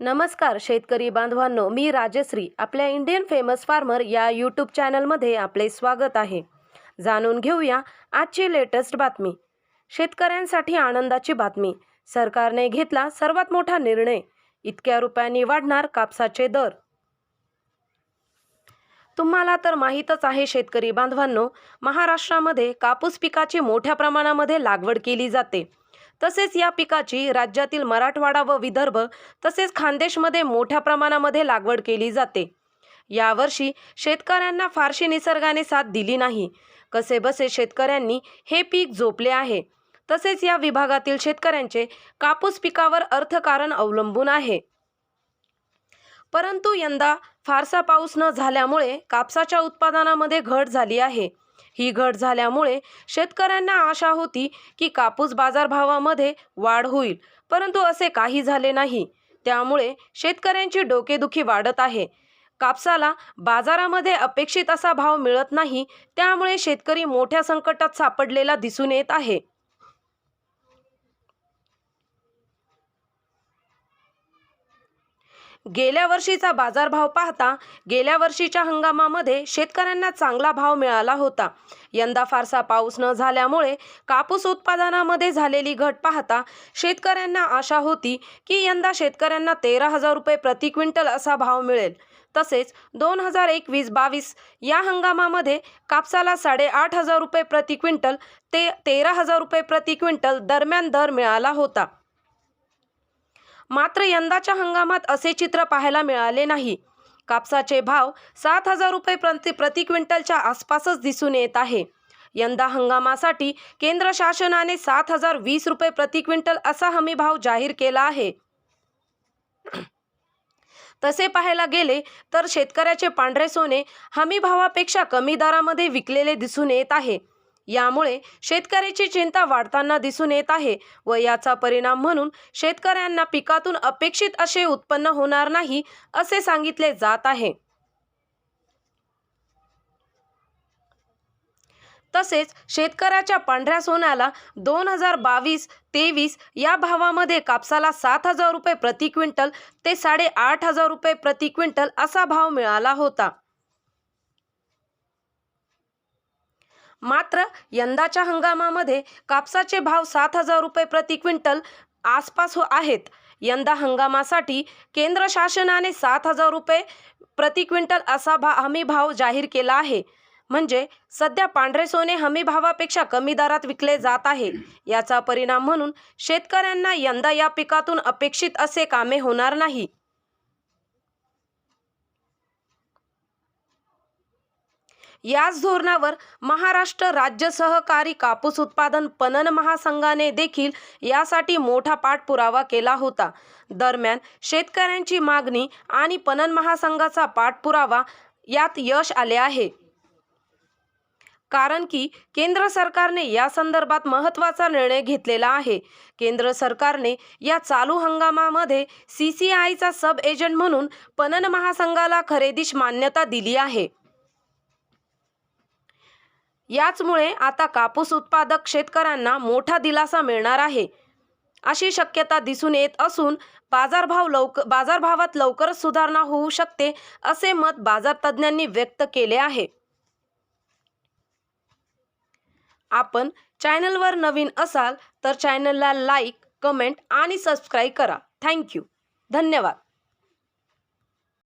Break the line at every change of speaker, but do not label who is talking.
नमस्कार शेतकरी बांधवांनो. मी राजश्री आपल्या इंडियन फेमस फार्मर या यूट्यूब चॅनलमध्ये आपले स्वागत आहे. जाणून घेऊया आजची लेटेस्ट बातमी. शेतकऱ्यांसाठी आनंदाची बातमी. सरकारने घेतला सर्वात मोठा निर्णय. इतक्या रुपयांनी वाढणार कापसाचे दर. तुम्हाला तर माहीतच आहे शेतकरी बांधवांनो महाराष्ट्रामध्ये कापूस पिकाची मोठ्या प्रमाणामध्ये लागवड केली जाते. तसेच या पिकाची राज्यातील मराठवाडा व विदर्भ तसेच खानदेशमध्ये मोठ्या प्रमाणामध्ये लागवड केली जाते. यावर्षी शेतकऱ्यांना फारशी निसर्गाने साथ दिली नाही. कसेबसे शेतकऱ्यांनी हे पीक झोपले आहे. तसेच या विभागातील शेतकऱ्यांचे कापूस पिकावर अर्थकारण अवलंबून आहे. परंतु यंदा फारसा पाऊस न झाल्यामुळे कापसाच्या उत्पादनामध्ये घट झाली आहे. ही घट झाल्यामुळे शेतकऱ्यांना आशा होती की कापूस बाजारभावामध्ये वाढ होईल परंतु असे काही झाले नाही. त्यामुळे शेतकऱ्यांची डोकेदुखी वाढत आहे. कापसाला बाजारामध्ये अपेक्षित असा भाव मिळत नाही त्यामुळे शेतकरी मोठ्या संकटात सापडलेला दिसून येत आहे. गेल्या वर्षीचा बाजारभाव पाहता गेल्या वर्षीच्या हंगामामध्ये शेतकऱ्यांना चांगला भाव मिळाला होता. यंदा फारसा पाऊस न झाल्यामुळे कापूस उत्पादनामध्ये झालेली घट पाहता शेतकऱ्यांना आशा होती की यंदा शेतकऱ्यांना तेरा हजार रुपये प्रति क्विंटल असा भाव मिळेल. तसेच दोन हजार एकवीस बावीस या हंगामामध्ये कापसाला साडेआठ हजार रुपये प्रति क्विंटल ते तेरा हजार रुपये प्रति क्विंटल दरम्यान दर मिळाला होता. मात्र यंदाच्या हंगामात असे चित्र पाहायला मिळाले नाही. कापसाचे भाव सात हजार रुपये प्रति प्रति क्विंटलच्या आसपासच दिसून येत आहे. यंदा हंगामासाठी केंद्र शासनाने सात हजार वीस रुपये प्रति क्विंटल असा हमी भाव जाहीर केला आहे. तसे पाहायला गेले तर शेतकऱ्याचे पांढरे सोने हमी भावापेक्षा कमी दरामध्ये विकलेले दिसून येत आहे. यामुळे शेतकऱ्याची चिंता वाढताना दिसून येत आहे व याचा परिणाम म्हणून शेतकऱ्यांना पिकातून अपेक्षित असे उत्पन्न होणार नाही असे सांगितले जात आहे. तसेच शेतकऱ्याच्या पांढऱ्या सोन्याला दोन हजार बावीस तेवीस या भावामध्ये कापसाला सात हजार रुपये प्रति क्विंटल ते साडेआठ हजार रुपये प्रति क्विंटल असा भाव मिळाला होता. मात्र यंदाच्या हंगामामध्ये कापसाचे भाव सात हजार रुपये प्रति क्विंटल आसपास हो आहेत. यंदा हंगामासाठी केंद्र शासनाने सात हजार रुपये प्रति क्विंटल असा भा हमी भाव जाहीर केला आहे. म्हणजे सध्या पांढरे सोने हमी भावापेक्षा कमी दरात विकले जात आहे. याचा परिणाम म्हणून शेतकऱ्यांना यंदा या पिकातून अपेक्षित असे कामे होणार नाही. याच धोरणावर महाराष्ट्र राज्य सहकारी कापूस उत्पादन पणन महासंघाने देखील यासाठी मोठा पाठपुरावा केला होता. दरम्यान शेतकऱ्यांची मागणी आणि पणन महासंघाचा पाठपुरावा यात यश आले आहे. कारण की केंद्र सरकारने या संदर्भात महत्त्वाचा निर्णय घेतलेला आहे. केंद्र सरकारने या चालू हंगामामध्ये सी सी आयचा सब एजंट म्हणून पणन महासंघाला खरेदीस मान्यता दिली आहे. याचमुळे आता कापूस उत्पादक शेतकऱ्यांना मोठा दिलासा मिळणार आहे. अशी शक्यता दिसून येत असून बाजारभाव लवकर बाजारभावात लवकरच सुधारणा होऊ शकते असे मत बाजार तज्ज्ञांनी व्यक्त केले आहे. आपण चॅनलवर नवीन असाल तर चॅनलला लाईक कमेंट आणि सबस्क्राईब करा. Thank you. धन्यवाद.